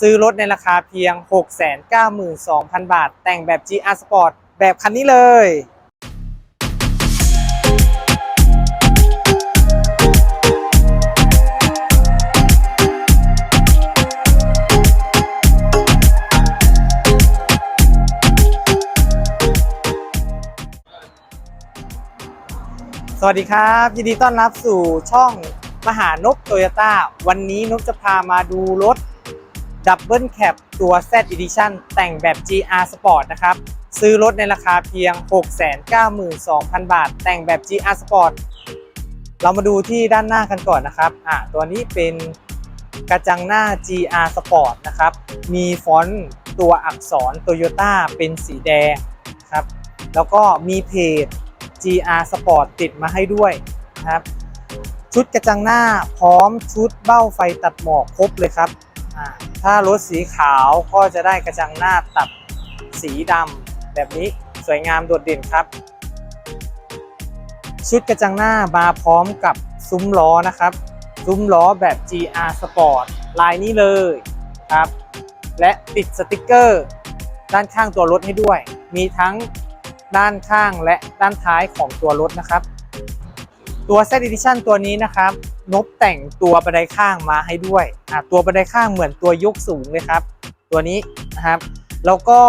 ซื้อรถในราคาเพียง 692,000 บาท แต่งแบบ GR Sport แบบคันนี้เลยสวัสดีครับ ยินดีต้อนรับสู่ช่องมหานพโตโยต้าวันนี้นพจะพามาดูรถ ดับเบิลแคปตัว Z Edition แต่งแบบ GR Sport นะครับ ซื้อรถในราคาเพียง 692,000 บาท แต่งแบบ GR Sport เรามาดูที่ด้านหน้ากันก่อนนะครับอ่าตัวนี้เป็นกระจังหน้า GR Sport นะครับ มีฟอนต์ตัวอักษร Toyota เป็นสีแดงครับ แล้วก็มีเพจ GR Sport ติดมาให้ด้วยนะครับ ชุดกระจังหน้าพร้อมชุดเบ้าไฟตัดหมอกครบเลยครับ ถ้ารถสีขาวก็จะได้กระจังหน้าตัดสีดำแบบนี้สวยงามโดดเด่นครับ ชุดกระจังหน้ามาพร้อมกับซุ้มล้อนะครับ ซุ้มล้อแบบ GR Sport ลายนี้เลยครับ และติดสติกเกอร์ ด้านข้างตัวรถให้ด้วย มีทั้งด้านข้างและด้านท้ายของตัวรถนะครับ ตัว Z Edition ตัวนี้นะครับนบแต่งตัวบันไดข้างมาให้ด้วยอะตัวบันไดข้างเหมือนตัวยกสูงเลยครับ ตัวนี้นะครับ แล้วก็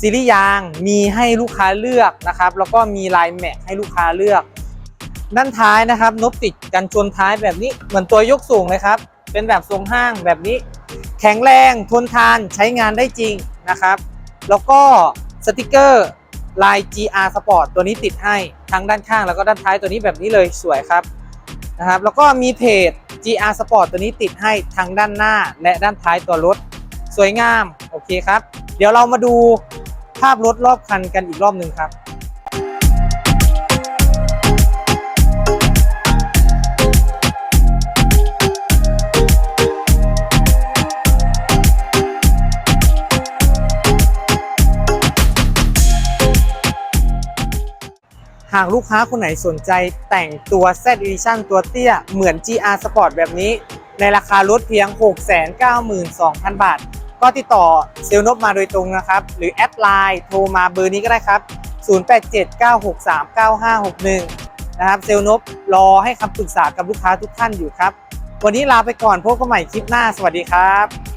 ซีรีส์ยางมีให้ลูกค้าเลือกนะครับ แล้วก็มีลายแม็กให้ลูกค้าเลือก ด้านท้ายนะครับ นบติดกันชนท้ายแบบนี้เหมือนตัวยกสูงเลยครับ เป็นแบบทรงห้างแบบนี้ แข็งแรงทนทานใช้งานได้จริงนะครับ แล้วก็สติกเกอร์ ลาย GR Sport ตัวนี้ติดให้ทั้งด้านข้างแล้วก็ด้านท้ายตัวนี้แบบนี้เลยสวยครับนะครับ แล้วก็มีเพจ GR Sport ตัวนี้ติดให้ทั้งด้านหน้าและด้านท้ายตัวรถสวยงามโอเคครับ เดี๋ยวเรามาดูภาพรถรอบคันกันอีกรอบหนึ่งครับ หากลูกค้าคนไหนสนใจแต่งตัว Z Edition ตัวเตี้ย เหมือน GR Sport แบบนี้ ในราคารถเพียง 692,000 บาท ก็ติดต่อเซลนบมาโดยตรงนะครับ หรือแอดไลน์โทรมาเบอร์นี้ก็ได้ครับ 0879639561 นะครับ เซลนบรอให้คำปรึกษากับลูกค้าทุกท่านอยู่ครับ วันนี้ลาไปก่อนพบกันใหม่คลิปหน้า สวัสดีครับ